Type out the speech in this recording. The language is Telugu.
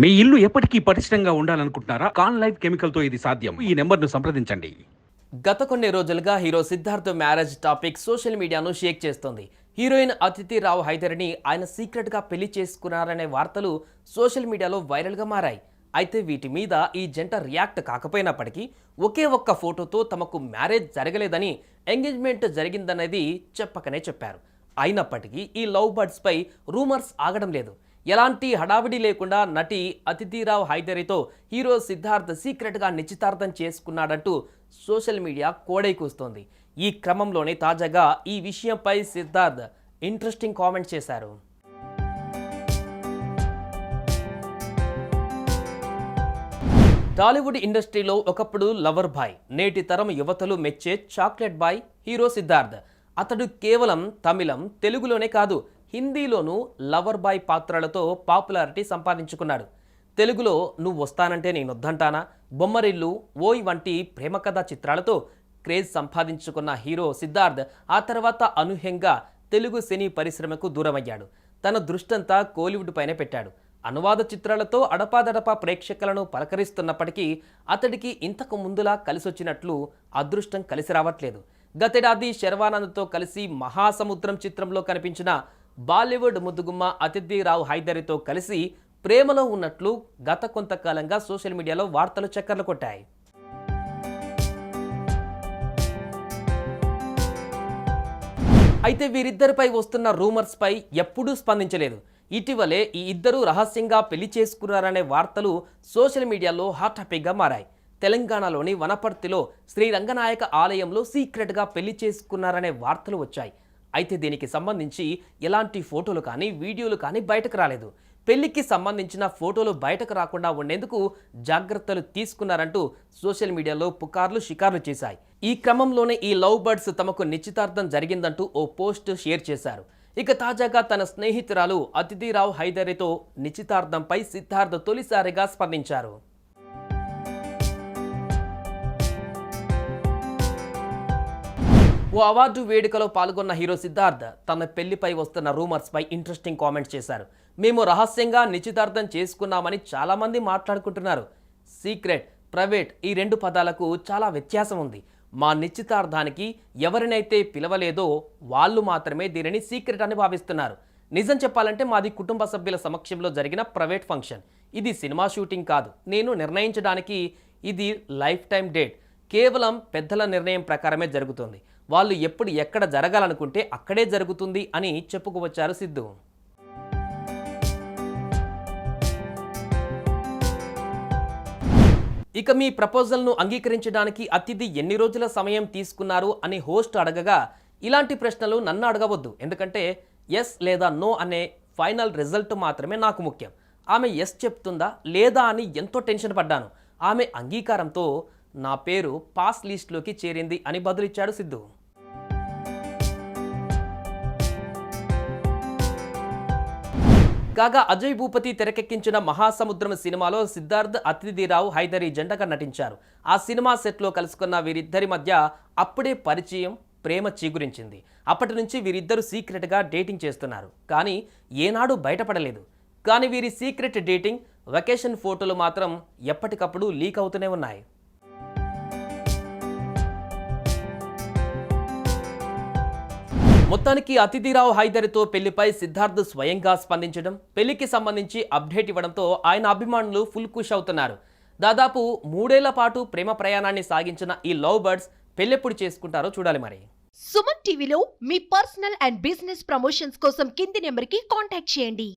మీ ఇల్లు ఎప్పటికీ పటిష్టంగా ఉండాలనుకుంటున్నారా? కాన్ లైఫ్ కెమికల్తో ఇది సాధ్యం. ఈ నెంబర్ను సంప్రదించండి. గత కొన్ని రోజులుగా hero Siddharth marriage topic social మీడియాను షేక్ చేస్తోంది. హీరోయిన్ అతిథి రావు హైదర్ని ఆయన సీక్రెట్గా పెళ్ళి చేసుకున్నారనే వార్తలు సోషల్ మీడియాలో వైరల్గా మారాయి. అయితే వీటి మీద ఈ జంట రియాక్ట్ కాకపోయినప్పటికీ ఒకే ఒక్క ఫోటోతో తమకు మ్యారేజ్ జరగలేదని ఎంగేజ్మెంట్ జరిగిందనేది చెప్పకనే చెప్పారు. అయినప్పటికీ ఈ లవ్ బర్డ్స్పై రూమర్స్ ఆగడం లేదు. ఎలాంటి హడావిడి లేకుండా నటి అతిథిరావ్ హైదరితో హీరో సిద్ధార్థ్ సీక్రెట్గా నిశ్చితార్థం చేసుకున్నాడంటూ సోషల్ మీడియా కోడై కూస్తోంది. ఈ క్రమంలోనే తాజాగా ఈ విషయంపై సిద్ధార్థ్ ఇంట్రెస్టింగ్ కామెంట్ చేశారు. టాలీవుడ్ ఇండస్ట్రీలో ఒకప్పుడు లవర్ బాయ్ నేటి తరం యువతలు మెచ్చే చాక్లెట్ బాయ్ హీరో సిద్ధార్థ్. అతడు కేవలం తమిళం తెలుగులోనే కాదు హిందీలోనూ లవర్ బాయ్ పాత్రలతో పాపులారిటీ సంపాదించుకున్నాడు. తెలుగులో నువ్వు వస్తానంటే నేను వద్దంటానా బొమ్మరిల్లు ఓయ్ వంటి ప్రేమ కథా చిత్రాలతో క్రేజ్ సంపాదించుకున్న హీరో సిద్ధార్థ్ ఆ తర్వాత అనూహ్యంగా తెలుగు సినీ పరిశ్రమకు దూరమయ్యాడు. తన దృష్టంతా కోలీవుడ్ పైనే పెట్టాడు. అనువాద చిత్రాలతో అడపాదడపా ప్రేక్షకులను పలకరిస్తున్నప్పటికీ అతడికి ఇంతకు ముందులా కలిసొచ్చినట్లు అదృష్టం కలిసి రావట్లేదు. గతేడాది శర్వానంద్తో కలిసి మహాసముద్రం చిత్రంలో కనిపించిన బాలీవుడ్ ముద్దుగుమ్మ అతిథి రావు హైదరితో కలిసి ప్రేమలో ఉన్నట్లు గత కొంతకాలంగా సోషల్ మీడియాలో వార్తలు చక్కర్లు కొట్టాయి. అయితే వీరిద్దరిపై వస్తున్న రూమర్స్ పై ఎప్పుడూ స్పందించలేదు. ఇటీవలే ఈ ఇద్దరు రహస్యంగా పెళ్ళి చేసుకున్నారనే వార్తలు సోషల్ మీడియాలో హాట్ టాపిక్గా మారాయి. తెలంగాణలోని వనపర్తిలో శ్రీ రంగనాయక ఆలయంలో సీక్రెట్గా పెళ్ళి చేసుకున్నారనే వార్తలు వచ్చాయి. అయితే దీనికి సంబంధించి ఎలాంటి ఫోటోలు కానీ వీడియోలు కానీ బయటకు రాలేదు. పెళ్ళికి సంబంధించిన ఫోటోలు బయటకు రాకుండా ఉండేందుకు జాగ్రత్తలు తీసుకున్నారంటూ సోషల్ మీడియాలో పుకార్లు షికార్లు చేశాయి. ఈ క్రమంలోనే ఈ లవ్ బర్డ్స్ తమకు నిశ్చితార్థం జరిగిందంటూ ఓ పోస్ట్ షేర్ చేశారు. ఇక తాజాగా తన స్నేహితురాలు అతిథిరావు హైదరితో నిశ్చితార్థంపై సిద్ధార్థ తొలిసారిగా స్పందించారు. ఓ అవార్డు వేడుకలో పాల్గొన్న హీరో సిద్ధార్థ్ తన పెళ్ళిపై వస్తున్న రూమర్స్పై ఇంట్రెస్టింగ్ కామెంట్స్ చేశారు. మేము రహస్యంగా నిశ్చితార్థం చేసుకున్నామని చాలామంది మాట్లాడుకుంటున్నారు. సీక్రెట్ ప్రైవేట్ ఈ రెండు పదాలకు చాలా వ్యత్యాసం ఉంది. మా నిశ్చితార్థానికి ఎవరినైతే పిలవలేదో వాళ్ళు మాత్రమే దీనిని సీక్రెట్ అని భావిస్తున్నారు. నిజం చెప్పాలంటే మాది కుటుంబ సభ్యుల సమక్షంలో జరిగిన ప్రైవేట్ ఫంక్షన్. ఇది సినిమా షూటింగ్ కాదు. నేను నిర్ణయించడానికి ఇది లైఫ్ టైం డేట్. కేవలం పెద్దల నిర్ణయం ప్రకారమే జరుగుతుంది. వాళ్ళు ఎప్పుడు ఎక్కడ జరగాలనుకుంటే అక్కడే జరుగుతుంది అని చెప్పుకువచ్చారు సిద్ధు. ఇక మీ ప్రపోజల్ను అంగీకరించడానికి అతిథి ఎన్ని రోజుల సమయం తీసుకున్నారు అని హోస్ట్ అడగగా ఇలాంటి ప్రశ్నలు నన్ను అడగవద్దు. ఎందుకంటే ఎస్ లేదా నో అనే ఫైనల్ రిజల్ట్ మాత్రమే నాకు ముఖ్యం. ఆమె ఎస్ చెప్తుందా లేదా అని ఎంతో టెన్షన్ పడ్డాను. ఆమె అంగీకారంతో నా పేరు పాస్ లిస్ట్లోకి చేరింది అని బదులిచ్చాడు సిద్ధు. కాగా అజయ్ భూపతి తెరకెక్కించిన మహాసముద్రం సినిమాలో సిద్ధార్థ్ అతిథిరావు హైదరి జంటగా నటించారు. ఆ సినిమా సెట్లో కలుసుకున్న వీరిద్దరి మధ్య అప్పుడే పరిచయం ప్రేమ చీగురించింది. అప్పటి నుంచి వీరిద్దరూ సీక్రెట్గా డేటింగ్ చేస్తున్నారు. కానీ ఏనాడు బయటపడలేదు. కానీ వీరి సీక్రెట్ డేటింగ్ వెకేషన్ ఫోటోలు మాత్రం ఎప్పటికప్పుడు లీక్ అవుతూనే ఉన్నాయి. మొత్తానికి అతిథిరావు హైదరితో పెళ్ళిపై సిద్ధార్థ్ స్వయంగా స్పందించడం పెళ్ళికి సంబంధించి అప్డేట్ ఇవ్వడంతో ఆయన అభిమానులు ఫుల్ ఖుష్ అవుతున్నారు. దాదాపు మూడేళ్ళ పాటు ప్రేమ ప్రయాణాన్ని సాగించిన ఈ లవ్ బర్డ్స్ పెళ్ళెప్పుడు చేసుకుంటారో చూడాలి మరి. సుమన్ టీవీలో మీ పర్సనల్ అండ్ బిజినెస్ ప్రమోషన్స్ కోసం కింది నెంబర్కి కాంటాక్ట్ చేయండి.